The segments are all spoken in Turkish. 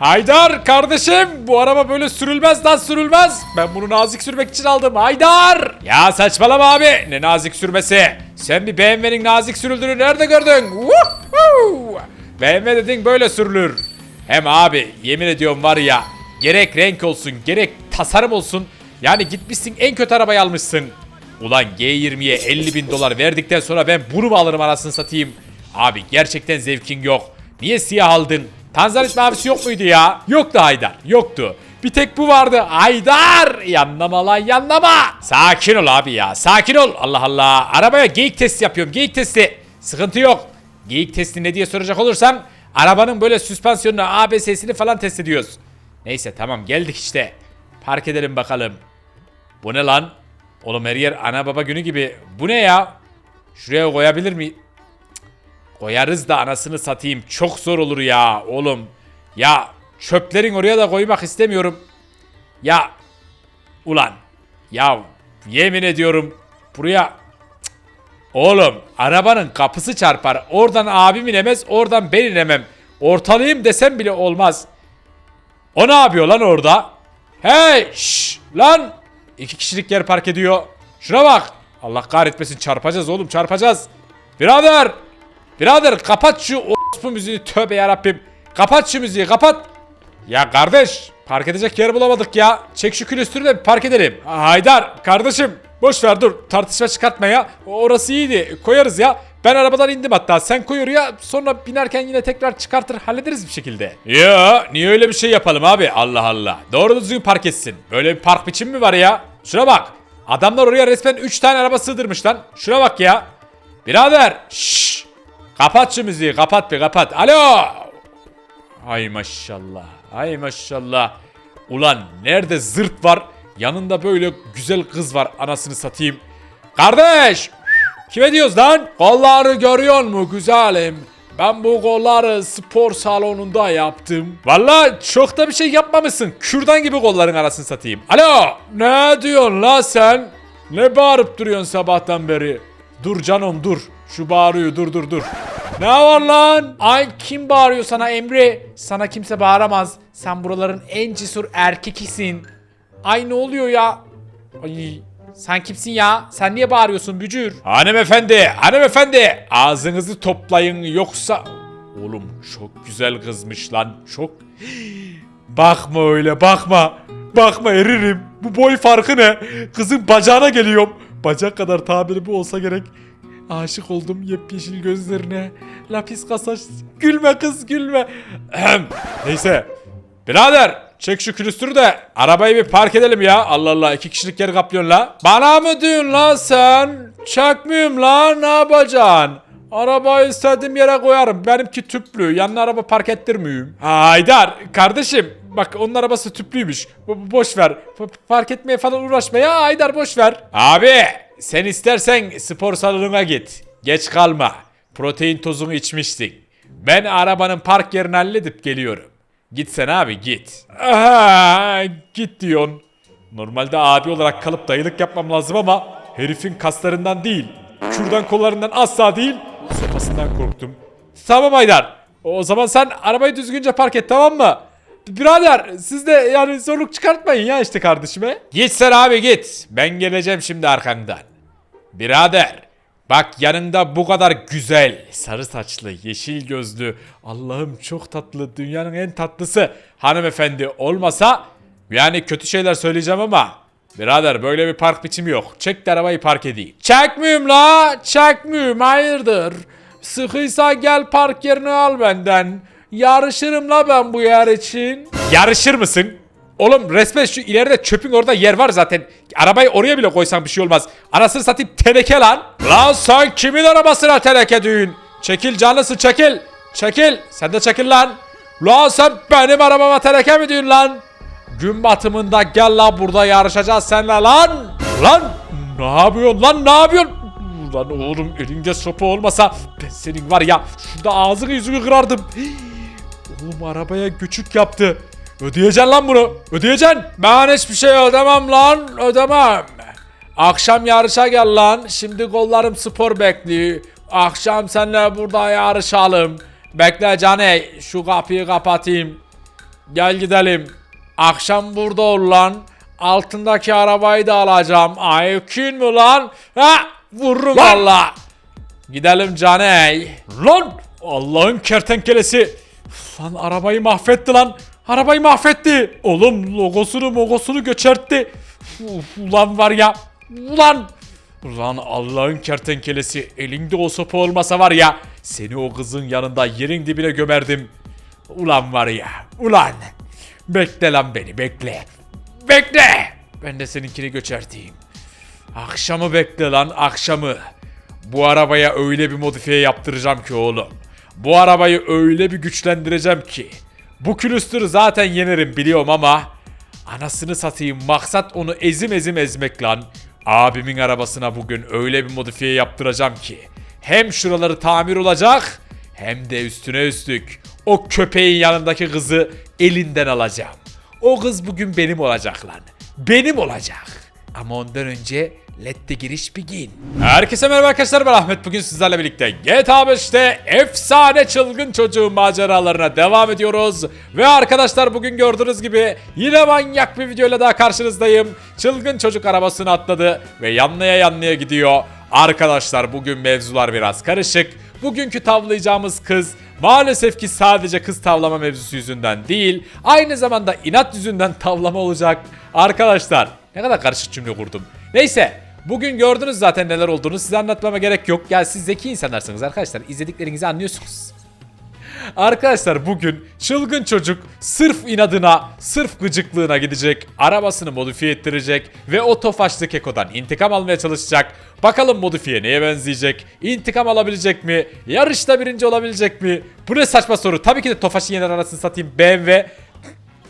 Haydar kardeşim bu araba böyle sürülmez lan sürülmez. Ben bunu nazik sürmek için aldım Haydar. Ya saçmalama abi ne nazik sürmesi. Sen bir BMW'nin nazik sürüldüğünü nerede gördün? Woohoo! BMW dedin böyle sürülür. Hem abi yemin ediyorum var ya gerek renk olsun gerek tasarım olsun. Yani gitmişsin en kötü arabayı almışsın. Ulan G20'ye 50 bin dolar verdikten sonra ben bunu mu alırım anasını satayım? Abi gerçekten zevkin yok. Niye siyah aldın? Tanzanit mavisi yok muydu ya? Yoktu Haydar. Yoktu. Bir tek bu vardı. Haydar! Yanlama lan yanlama. Sakin ol abi ya. Sakin ol. Allah Allah. Arabaya geyik testi yapıyorum. Geyik testi. Sıkıntı yok. Geyik testi ne diye soracak olursam arabanın böyle süspansiyonunu, ABS'sini falan test ediyoruz. Neyse tamam geldik işte. Park edelim bakalım. Bu ne lan? Oğlum her yer ana baba günü gibi. Bu ne ya? Şuraya koyabilir mi? Koyarız da anasını satayım. Çok zor olur ya oğlum. Ya çöplerin oraya da koymak istemiyorum. Ya ulan ya yemin ediyorum buraya. Oğlum arabanın kapısı çarpar. Oradan abim inemez, oradan ben inemem. Ortalayayım desem bile olmaz. O ne yapıyor lan orada? Hey şş, lan. İki kişilik yer park ediyor. Şuna bak. Allah kahretmesin çarpacağız oğlum çarpacağız. Birader. Birader kapat şu o müziği tövbe yarabbim. Kapat şu müziği kapat. Ya kardeş park edecek yer bulamadık ya. Çek şu külüstürü de park edelim. Haydar kardeşim boş ver dur tartışma çıkartma ya. Orası iyiydi koyarız ya. Ben arabadan indim hatta sen koy oraya sonra binerken yine tekrar çıkartır hallederiz bir şekilde. Ya niye öyle bir şey yapalım abi Allah Allah. Doğru düzgün park etsin. Böyle bir park biçimi mi var ya? Şuna bak. Adamlar oraya resmen 3 tane araba sığdırmış lan. Şuna bak ya. Birader şşş. Kapat şu müziği kapat bir kapat. Alo. Ay maşallah. Ay maşallah. Ulan nerede zırt var? Yanında böyle güzel kız var anasını satayım. Kardeş! Kime diyoruz lan? Kolları görüyor mu güzelim? Ben bu kolları spor salonunda yaptım. Valla çok da bir şey yapmamışsın. Kürdan gibi kolların arasını satayım. Alo! Ne diyorsun la sen? Ne bağırıp duruyorsun sabahtan beri? Dur canım dur. Şu bağırıyor dur dur dur. Ne var lan? Ay kim bağırıyor sana Emre? Sana kimse bağıramaz. Sen buraların en cesur erkekisin. Ay ne oluyor ya? Ay sen kimsin ya? Sen niye bağırıyorsun bücür? Hanımefendi, hanımefendi. Ağzınızı toplayın yoksa... Oğlum çok güzel kızmış lan. Çok... Bakma öyle bakma. Bakma eririm. Bu boy farkı ne? Kızın bacağına geliyorum. Bacak kadar tabiri bu olsa gerek. Aşık oldum yepyeşil gözlerine. Lapis kasaç. Gülme kız gülme. Ahem. Neyse. Birader çek şu külüstürü de arabayı bir park edelim ya. Allah Allah iki kişilik yer kaplıyorsun la. Bana mı diyorsun la sen? Çakmıyorum la ne yapacaksın? Arabayı istediğim yere koyarım. Benimki tüplü. Yanına araba park ettirmeyeyim. Haydar kardeşim. Bak onun arabası tüplüymüş. Bo- boş ver. P- park etmeye falan uğraşma ya. Haydar boş ver. Abi sen istersen spor salonuna git. Geç kalma. Protein tozunu içmişsin. Ben arabanın park yerini halledip geliyorum. Gitsen abi git. Aha, git diyorsun. Normalde abi olarak kalıp dayılık yapmam lazım ama herifin kaslarından değil, kürdan kollarından asla değil, sopasından korktum. Tamam Haydar. O zaman sen arabayı düzgünce park et tamam mı? Birader siz de yani zorluk çıkartmayın ya işte kardeşime. Git sen abi git. Ben geleceğim şimdi arkandan. Birader bak yanında bu kadar güzel, sarı saçlı, yeşil gözlü, Allah'ım çok tatlı, dünyanın en tatlısı hanımefendi olmasa yani kötü şeyler söyleyeceğim ama birader böyle bir park biçimi yok. Çek de arabayı park edeyim. Çekmiyorum la, çekmiyorum hayırdır. Sıkıysa gel park yerini al benden. Yarışırım la ben bu yer için. Yarışır mısın? Oğlum resmen şu ileride çöpün orada yer var zaten. Arabayı oraya bile koysan bir şey olmaz. Anasını satayım teneke lan. Lan sen kimin arabasına teneke düğün? Çekil canlısı çekil. Çekil. Sen de çekil lan. Lan sen benim arabama teneke mi düğün lan? Gün batımında gel lan burada yarışacağız seninle lan. Lan ne yapıyorsun lan ne yapıyorsun? Lan oğlum elinde sopa olmasa ben senin var ya şurada ağzını yüzünü kırardım. Oğlum arabaya göçük yaptı. Ödeyeceksin lan bunu. Ödeyeceksin. Ben hiçbir şey ödemem lan. Ödemem. Akşam yarışa gel lan. Şimdi kollarım spor bekliyor. Akşam seninle burada yarışalım. Bekle Caney. Şu kapıyı kapatayım. Gel gidelim. Akşam burada ol lan. Altındaki arabayı da alacağım. Aykin mi lan? Ha? Vururum valla. Gidelim caney. Lan! Allah'ın kertenkelesi. Üf, Lan arabayı mahvetti lan. Arabayı mahvetti. Oğlum logosunu mogosunu göçertti. Uf, ulan var ya. Ulan. Ulan Allah'ın kertenkelesi. Elinde o sopa olmasa var ya. Seni o kızın yanında yerin dibine gömerdim. Ulan var ya. Ulan. Bekle lan beni bekle. Bekle. Ben de seninkini göçerteyim. Akşamı bekle lan akşamı. Bu arabaya öyle bir modifiye yaptıracağım ki oğlum. Bu arabayı öyle bir güçlendireceğim ki. Bu külüstürü zaten yenerim biliyorum ama anasını satayım maksat onu ezim ezim ezmek lan. Abimin arabasına bugün öyle bir modifiye yaptıracağım ki. Hem şuraları tamir olacak hem de üstüne üstlük o köpeğin yanındaki kızı elinden alacağım. O kız bugün benim olacak lan. Benim olacak. Ama ondan önce let the giriş begin. Herkese merhaba arkadaşlar ben Ahmet. Bugün sizlerle birlikte GTA 5'te efsane çılgın çocuğun maceralarına devam ediyoruz. Ve arkadaşlar bugün gördüğünüz gibi yine manyak bir videoyla daha karşınızdayım. Çılgın çocuk arabasını atladı ve yanlaya yanlaya gidiyor. Arkadaşlar bugün mevzular biraz karışık. Bugünkü tavlayacağımız kız maalesef ki sadece kız tavlama mevzusu yüzünden değil, aynı zamanda inat yüzünden tavlama olacak. Arkadaşlar ne kadar karışık cümle kurdum. Neyse bugün gördünüz zaten neler olduğunu size anlatmama gerek yok. Ya siz zeki insanlarsınız arkadaşlar izlediklerinizi anlıyorsunuz. Arkadaşlar bugün çılgın çocuk sırf inadına, sırf gıcıklığına gidecek, arabasını modifiye ettirecek ve o tofaşlı kekodan intikam almaya çalışacak. Bakalım modifiye neye benzeyecek? İntikam alabilecek mi? Yarışta birinci olabilecek mi? Bu ne saçma soru. Tabii ki de Tofaş'ın yener arasını satayım BMW.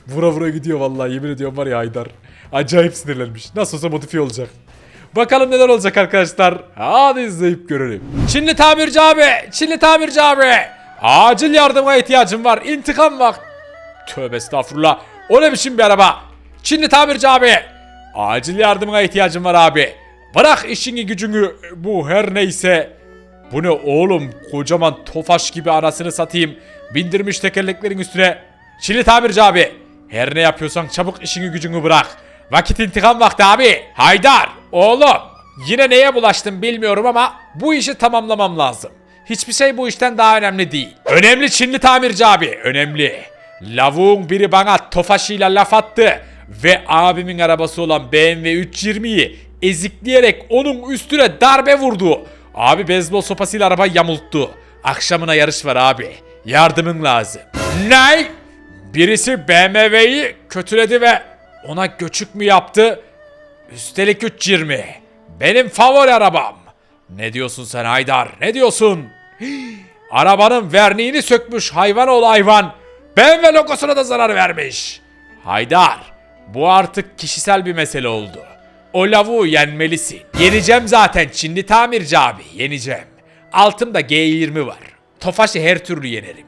Vura vura gidiyor vallahi yemin ediyorum var ya Haydar. Acayip sinirlenmiş. Nasıl olsa modifiye olacak. Bakalım neler olacak arkadaşlar. Hadi izleyip görelim. Çinli tamirci abi. Çinli tamirci abi. Acil yardıma ihtiyacım var. İntikam var. Tövbe estağfurullah. O ne biçim bir araba? Çinli tamirci abi. Acil yardımına ihtiyacım var abi. Bırak işini gücünü bu her neyse. Bu ne oğlum kocaman tofaş gibi anasını satayım. Bindirmiş tekerleklerin üstüne. Çinli tamirci abi. Her ne yapıyorsan çabuk işini gücünü bırak. Vakit intikam vakti abi. Haydar oğlum. Yine neye bulaştım bilmiyorum ama bu işi tamamlamam lazım. Hiçbir şey bu işten daha önemli değil. Önemli Çinli tamirci abi. Önemli. Lavuğun biri bana tofaşıyla laf attı. Ve abimin arabası olan BMW 320'yi ezikleyerek onun üstüne darbe vurdu. Abi beyzbol sopasıyla arabayı yamulttu. Akşamına yarış var abi. Yardımın lazım. Ne? Birisi BMW'yi kötüledi ve ona göçük mü yaptı? Üstelik 320. Benim favori arabam. Ne diyorsun sen Haydar? Ne diyorsun? Arabanın verniğini sökmüş hayvan ol hayvan. BMW logosuna da zarar vermiş. Haydar, bu artık kişisel bir mesele oldu. O lavuğu yenmelisin. Yeneceğim zaten Çinli tamirci abi, yeneceğim. Altımda G20 var. Tofaş'ı her türlü yenerim.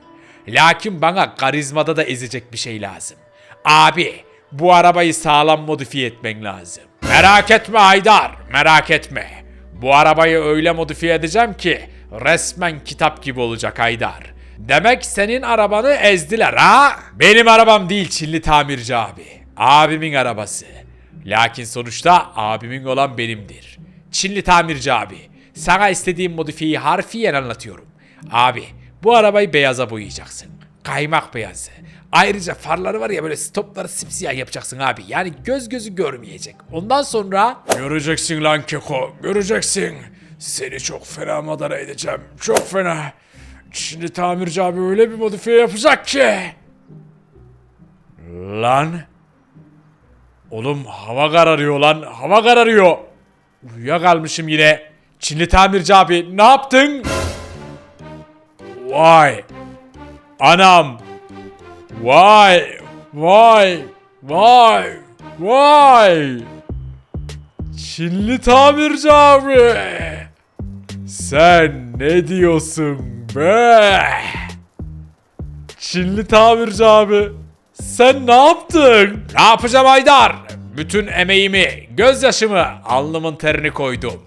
Lakin bana karizmada da ezecek bir şey lazım. Abi, bu arabayı sağlam modifiye etmen lazım. Merak etme Haydar, merak etme. Bu arabayı öyle modifiye edeceğim ki resmen kitap gibi olacak Haydar. Demek senin arabanı ezdiler ha? Benim arabam değil Çinli tamirci abi. Abimin arabası. Lakin sonuçta abimin olan benimdir. Çinli tamirci abi. Sana istediğim modifiyeyi harfiyen anlatıyorum. Abi bu arabayı beyaza boyayacaksın. Kaymak beyazı. Ayrıca farları var ya böyle stopları simsiyah yapacaksın abi. Yani göz gözü görmeyecek. Ondan sonra... Göreceksin lan Keko. Göreceksin. Seni çok fena madara edeceğim. Çok fena. Şimdi tamirci abi öyle bir modifiye yapacak ki. Lan. Oğlum hava kararıyor lan. Hava kararıyor. Uyuyakalmışım yine. Çinli tamirci abi ne yaptın? Vay. Anam. Vay. Vay. Vay. Vay. Çinli tamirci abi. Sen ne diyorsun be? Çinli tamirci abi. Sen ne yaptın? Ne yapacağım Haydar? Bütün emeğimi, gözyaşımı, alnımın terini koydum.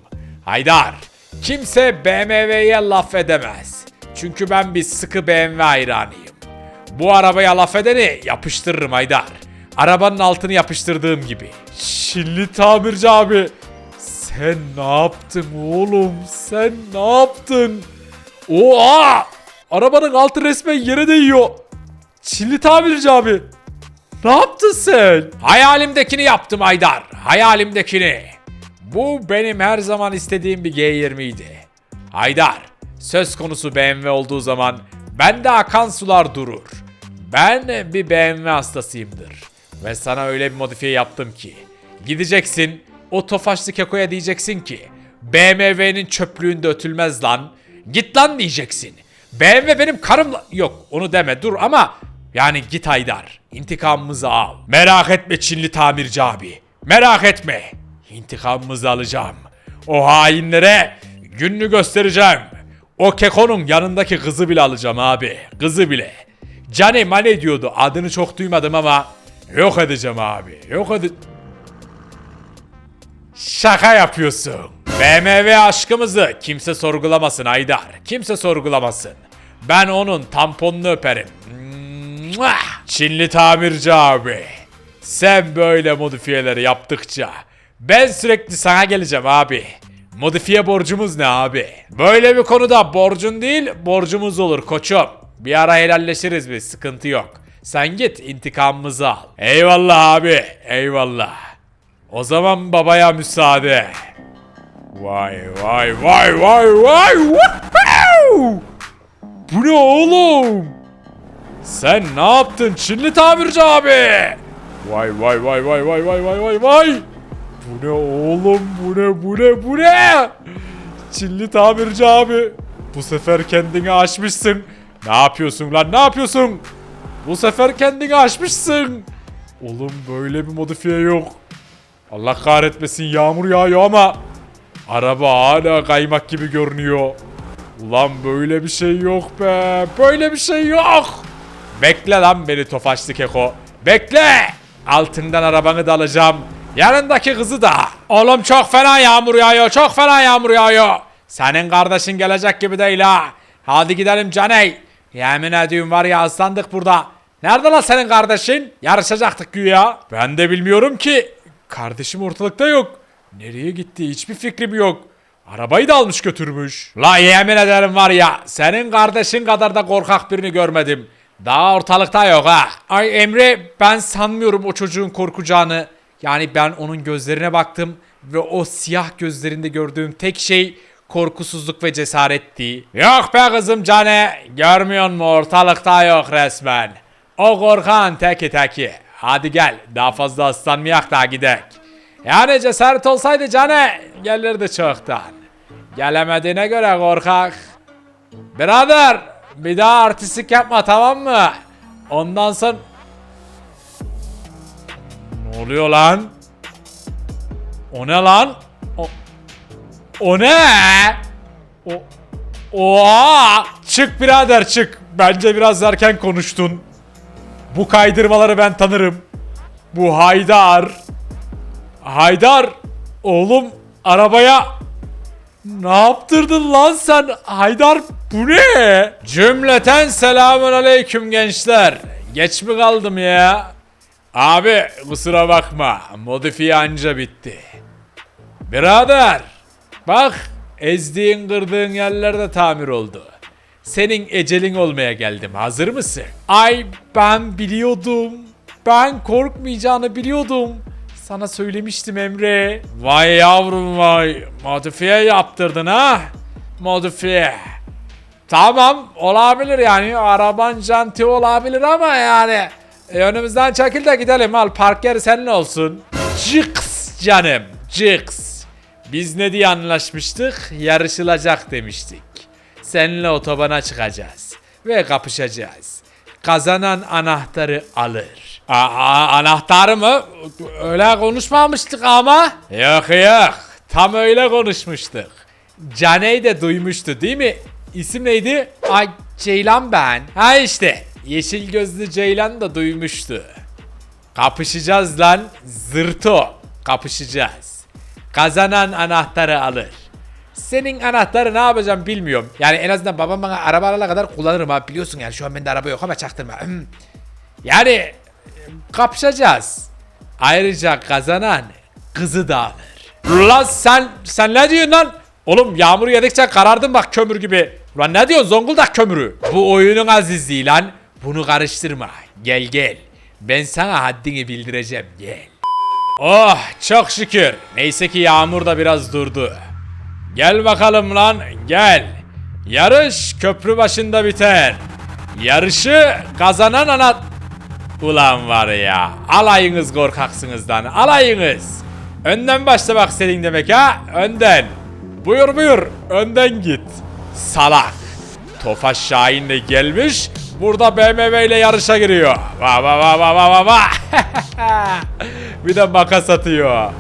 Haydar, kimse BMW'ye laf edemez. Çünkü ben bir sıkı BMW hayranıyım. Bu arabaya laf edeni yapıştırırım Haydar. Arabanın altını yapıştırdığım gibi. Çinli tamirci abi. Sen ne yaptın oğlum? Sen ne yaptın? Oha! Arabanın altı resmen yere değiyor. Çinli tamirci abi. Ne yaptın sen? Hayalimdekini yaptım Haydar. Hayalimdekini. Bu benim her zaman istediğim bir G20 idi. Haydar, söz konusu BMW olduğu zaman bende akan sular durur. Ben bir BMW hastasıyımdır. Ve sana öyle bir modifiye yaptım ki. Gideceksin, o tofaşlı kekoya diyeceksin ki BMW'nin çöplüğünde ötülmez lan. Git lan diyeceksin. BMW benim karımla... Yok onu deme dur ama yani git Haydar. İntikamımızı al. Merak etme Çinli tamirci abi. Merak etme. İntikamımızı alacağım. O hainlere gününü göstereceğim. O kekonun yanındaki kızı bile alacağım abi. Kızı bile. Cane Mane diyordu. Adını çok duymadım ama yok edeceğim abi. Yok ede... Şaka yapıyorsun. BMW aşkımızı kimse sorgulamasın Aydar. Kimse sorgulamasın. Ben onun tamponunu öperim. Çinli tamirci abi. Sen böyle modifiyeleri yaptıkça ben sürekli sana geleceğim abi. Modifiye borcumuz ne abi? Böyle bir konuda borcun değil borcumuz olur koçum. Bir ara helalleşiriz biz sıkıntı yok. Sen git intikamımızı al. Eyvallah abi eyvallah. O zaman babaya müsaade. Vay vay vay vay vay. Woohoo! Bu ne oğlum? Sen ne yaptın Çinli tamirci abi? Vay vay vay vay vay vay vay vay vay. Bu ne oğlum bu ne bu ne bu ne? Çinli tamirci abi. Bu sefer kendini aşmışsın. Ne yapıyorsun lan ne yapıyorsun? Bu sefer kendini aşmışsın. Oğlum böyle bir modifiye yok. Allah kahretmesin yağmur yağıyor ama araba hala kaymak gibi görünüyor. Ulan böyle bir şey yok be. Böyle bir şey yok. Bekle lan beni tofaşlı keko. Bekle. Altından arabanı da alacağım. Yanındaki kızı da. Oğlum çok fena yağmur yağıyor. Çok fena yağmur yağıyor. Senin kardeşin gelecek gibi değil ha. Hadi gidelim Caney. Yemin ediyorum var ya ıslandık burada. Nerede lan senin kardeşin? Yarışacaktık güya. Ben de bilmiyorum ki. Kardeşim ortalıkta yok. Nereye gitti hiçbir fikrim yok. Arabayı da almış götürmüş. La yemin ederim var ya senin kardeşin kadar da korkak birini görmedim. Daha ortalıkta yok ha. Ay Emre ben sanmıyorum o çocuğun korkacağını. Yani ben onun gözlerine baktım ve o siyah gözlerinde gördüğüm tek şey korkusuzluk ve cesaretti. Yok be kızım cane görmüyor mu ortalıkta yok resmen. O korkan teki teki. Hadi gel daha fazla ıslanmayak da gidek. Yani cesaret olsaydı cane gelirdi çoktan. Gelemediğine göre korkak. Birader bir daha artistik yapma tamam mı? Ondan sonra... Oluyor lan? O ne lan? O, o ne? O, Oha! Çık birader çık. Bence biraz erken konuştun. Bu kaydırmaları ben tanırım. Bu Haydar. Haydar! Oğlum arabaya ne yaptırdın lan sen? Haydar bu ne? Cümleten selamun aleyküm gençler. Geç mi kaldım ya? Abi kusura bakma. Modifiye anca bitti. Birader. Bak ezdiğin kırdığın yerlerde tamir oldu. Senin ecelin olmaya geldim. Hazır mısın? Ay ben biliyordum. Ben korkmayacağını biliyordum. Sana söylemiştim Emre. Vay yavrum vay. Modifiye yaptırdın ha? Modifiye. Tamam olabilir yani araban janti olabilir ama yani e, önümüzden çekil de gidelim al park yeri senin olsun. Cıks canım cıks. Biz ne diye anlaşmıştık? Yarışılacak demiştik. Seninle otobana çıkacağız ve kapışacağız. Kazanan anahtarı alır. Aa, anahtarı mı? Öyle konuşmamıştık ama. Yok yok. Tam öyle konuşmuştuk. Caney de duymuştu değil mi? İsim neydi? Ay Ceylan ben. Ha işte. Yeşil gözlü Ceylan da duymuştu. Kapışacağız lan. Zırto. Kapışacağız. Kazanan anahtarı alır. senin anahtarı ne yapacağım bilmiyorum. Yani en azından babam bana araba alana kadar kullanırım ha. Biliyorsun yani şu an bende araba yok ama çaktırma. yani e, kapışacağız. Ayrıca kazanan kızı da alır. Lan sen sen ne diyorsun lan? Oğlum yağmur yedikçe karardın bak kömür gibi. Lan ne diyorsun Zonguldak kömürü? Bu oyunun azizliği lan. Bunu karıştırma. Gel gel. Ben sana haddini bildireceğim gel. Oh çok şükür. Neyse ki yağmur da biraz durdu. Gel bakalım lan gel. Yarış köprü başında biter. Yarışı kazanan anat... Ulan var ya alayınız korkaksınız lan alayınız. Önden başla bak senin demek ha önden. Buyur buyur önden git. Salak. Tofaş Şahin de gelmiş burada BMW ile yarışa giriyor. Va va va va va va va. Bir de makas atıyor.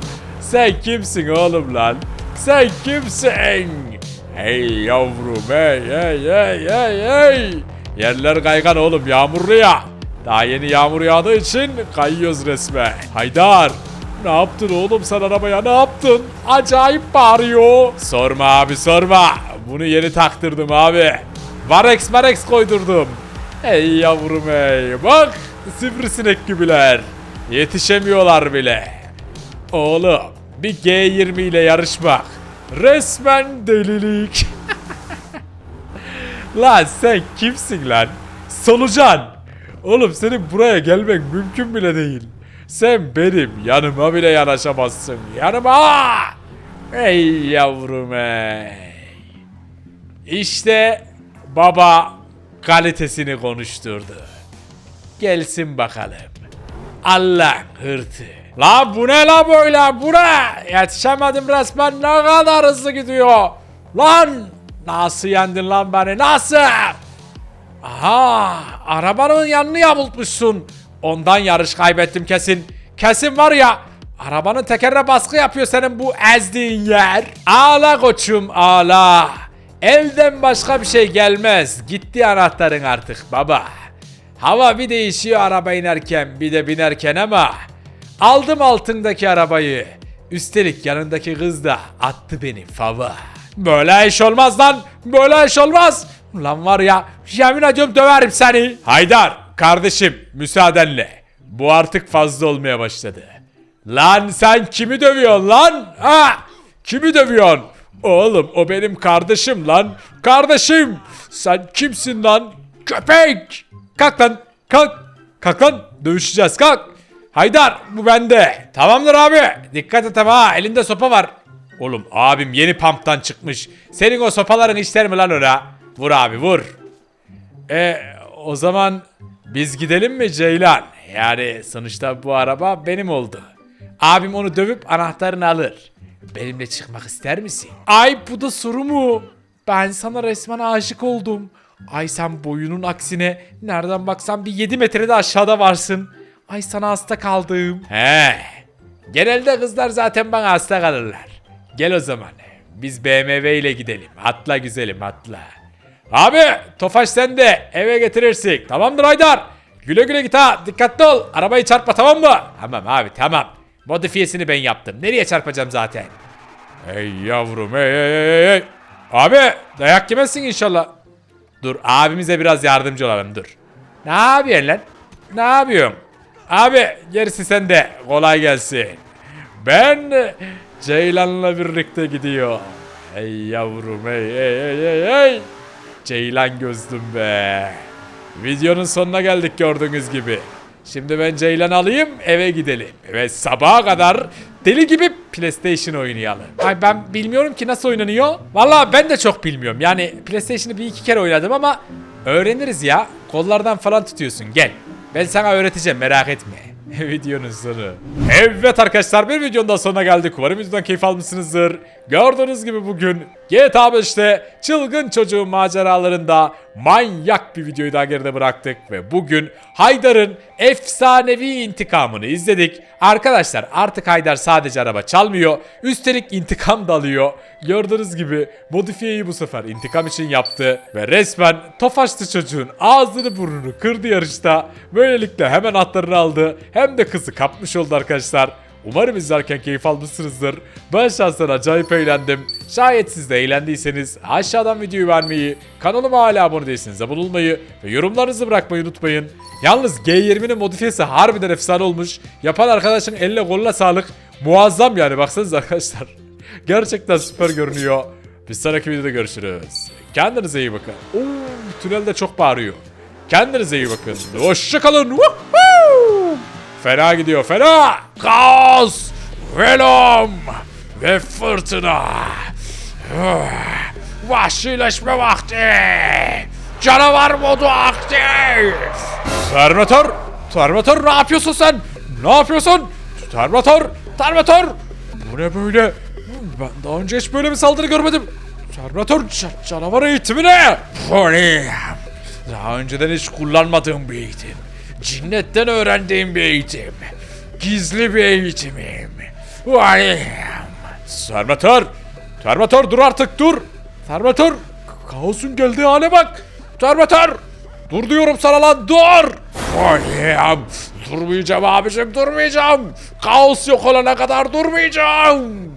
Sen kimsin oğlum lan? Sen kimsin? Hey yavrum hey hey hey hey hey. Yerler kaygan oğlum yağmurlu ya. Daha yeni yağmur yağdığı için kayıyoruz resmen. Haydar ne yaptın oğlum sen arabaya ne yaptın? Acayip bağırıyor. Sorma abi sorma. Bunu yeni taktırdım abi. Varex Marex koydurdum. Ey yavrum ey. Bak sivrisinek gibiler. Yetişemiyorlar bile. Oğlum bir G20 ile yarışmak resmen delilik. lan sen kimsin lan? Solucan. Oğlum senin buraya gelmek mümkün bile değil. Sen benim yanıma bile yanaşamazsın. Yanıma! Ey yavrum ey. İşte baba kalitesini konuşturdu. Gelsin bakalım. Allah hırtı. La bu ne la böyle bu ne? Yetişemedim resmen ne kadar hızlı gidiyor. Lan nasıl yendin lan beni nasıl? Aha arabanın yanını yamultmuşsun. Ondan yarış kaybettim kesin. Kesin var ya arabanın tekerine baskı yapıyor senin bu ezdiğin yer. Ağla koçum ağla. Elden başka bir şey gelmez. Gitti anahtarın artık baba. Hava bir değişiyor araba inerken bir de binerken ama aldım altındaki arabayı. Üstelik yanındaki kız da attı beni fava. Böyle iş olmaz lan. Böyle iş olmaz. Lan var ya yemin ediyorum döverim seni. Haydar kardeşim müsaadenle. Bu artık fazla olmaya başladı. Lan sen kimi dövüyorsun lan? Ha? Kimi dövüyorsun? Oğlum o benim kardeşim lan. Kardeşim. Sen kimsin lan? Köpek. Kalk lan. Kalk. Kalk lan. Dövüşeceğiz kalk. Haydar bu bende. Tamamdır abi. Dikkat et ama elinde sopa var. Oğlum abim yeni pump'tan çıkmış. Senin o sopaların işler mi lan ona? Vur abi vur. E o zaman biz gidelim mi Ceylan? Yani sonuçta bu araba benim oldu. Abim onu dövüp anahtarını alır. Benimle çıkmak ister misin? Ay bu da soru mu? Ben sana resmen aşık oldum. Ay sen boyunun aksine nereden baksan bir 7 metrede aşağıda varsın. Ay sana hasta kaldım. He. Genelde kızlar zaten bana hasta kalırlar. Gel o zaman. Biz BMW ile gidelim. Atla güzelim atla. Abi Tofaş sen de eve getirirsin. Tamamdır Haydar. Güle güle git ha. Dikkatli ol. Arabayı çarpma tamam mı? Tamam abi tamam. Modifiyesini ben yaptım. Nereye çarpacağım zaten? Ey yavrum ey ey ey ey. Abi dayak yemezsin inşallah. Dur abimize biraz yardımcı olalım dur. Ne yapıyorsun lan? Ne yapıyorsun? Abi gerisi sende. Kolay gelsin. Ben Ceylan'la birlikte gidiyor. Ey yavrum ey ey ey ey ey. Ceylan gözlüm be. Videonun sonuna geldik gördüğünüz gibi. Şimdi ben Ceylan alayım eve gidelim. Ve sabaha kadar deli gibi PlayStation oynayalım. Ay ben bilmiyorum ki nasıl oynanıyor. Valla ben de çok bilmiyorum. Yani PlayStation'ı bir iki kere oynadım ama öğreniriz ya. Kollardan falan tutuyorsun gel. Ben sana öğreteceğim merak etme. Videonun sonu. Evet arkadaşlar bir videonun daha sonuna geldik. Umarım videodan keyif almışsınızdır. Gördüğünüz gibi bugün GTA 5'te çılgın çocuğun maceralarında manyak bir videoyu daha geride bıraktık. Ve bugün Haydar'ın efsanevi intikamını izledik. Arkadaşlar artık Haydar sadece araba çalmıyor. Üstelik intikam da alıyor. Gördüğünüz gibi modifiyeyi bu sefer intikam için yaptı. Ve resmen Tofaşlı çocuğun ağzını burnunu kırdı yarışta. Böylelikle hemen atlarını aldı. Hem de kızı kapmış oldu arkadaşlar. Umarım izlerken keyif almışsınızdır. Ben şahsen acayip eğlendim. Şayet siz de eğlendiyseniz aşağıdan videoyu vermeyi, kanalıma hala abone değilseniz abone olmayı ve yorumlarınızı bırakmayı unutmayın. Yalnız G20'nin modifiyesi harbiden efsane olmuş. Yapan arkadaşın eline koluna sağlık. Muazzam yani baksanıza arkadaşlar. Gerçekten süper görünüyor. Bir sonraki videoda görüşürüz. Kendinize iyi bakın. Oo, tünel de çok bağırıyor. Kendinize iyi bakın. Hoşçakalın. Woohoo! Fena gidiyor fena. Kaos, Venom ve fırtına. Vahşileşme vakti. Canavar modu aktif. Terminator, Terminator ne yapıyorsun sen? Ne yapıyorsun? Terminator, Terminator. Bu ne böyle? Ben daha önce hiç böyle bir saldırı görmedim. Terminator ca- canavar eğitimi ne? Ne? Daha önceden hiç kullanmadığım bir eğitim. Cinnetten öğrendiğim bir eğitim. Gizli bir eğitimim. Vay. Terminator! Terminator dur artık dur! Terminator! Kaosun geldiği hale bak! Terminator! Dur diyorum sana lan dur! Vay. Durmayacağım abicim durmayacağım! Kaos yok olana kadar durmayacağım!